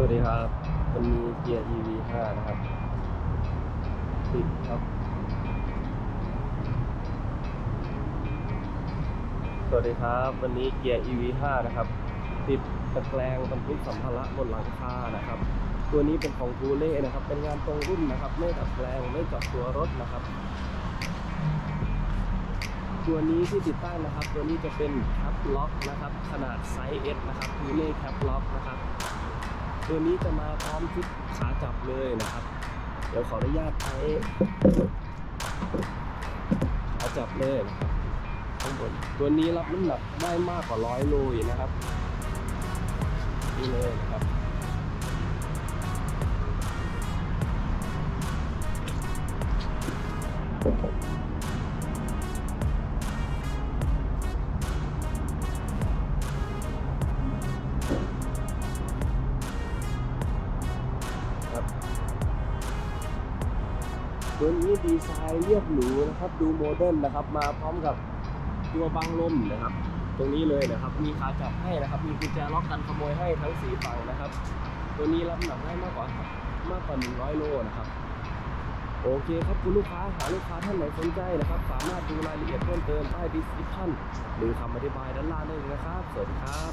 สวัสดีครับ วันนี้เกียร์ EV 5นะครับติดครับสวัสดีครับ วันนี้เกียร์ EV 5นะครับ ติดตะแกรงบรรทุกสัมภาระบนหลังคานะครับ ตัวนี้เป็นของทูเล่นะครับ เป็นงานตรงรุ่นนะครับ ไม่ดัดแปลงไม่เจาะตัวรถนะครับ ตัวนี้ที่ติดตั้งนะครับ ตัวนี้จะเป็นแคปล็อกนะครับ ขนาดไซส์ S นะครับทูเล่แคปล็อกนะครับ ตัวนี้จะมาพร้อมชุดขาจับเลยนะครับ เดี๋ยวขออนุญาตใช้ขาจับเลยนะครับข้างบนตัวนี้รับน้ำหนักได้มากกว่าร้อยโลยนะครับนี่เลยนะครับครับ ตัวนี้ดีไซน์เรียบหรูนะครับ ดูโมเดิร์นนะครับ มาพร้อมกับตัวบังลมนะครับ ตรงนี้เลยนะครับ มีขาจับให้นะครับ มีกุญแจล็อกกันขโมยให้ทั้งสีฝั่งนะครับ ตัวนี้รับหนักได้มากกว่ามากกว่า 100 โลนะครับ โอเคครับคุณลูกค้าหาลูกค้าท่านไหนสนใจนะครับ สามารถดูรายละเอียดเพิ่มเติมใต้ description หรือคำอธิบายด้านล่างได้เลยนะครับ สวัสดีครับ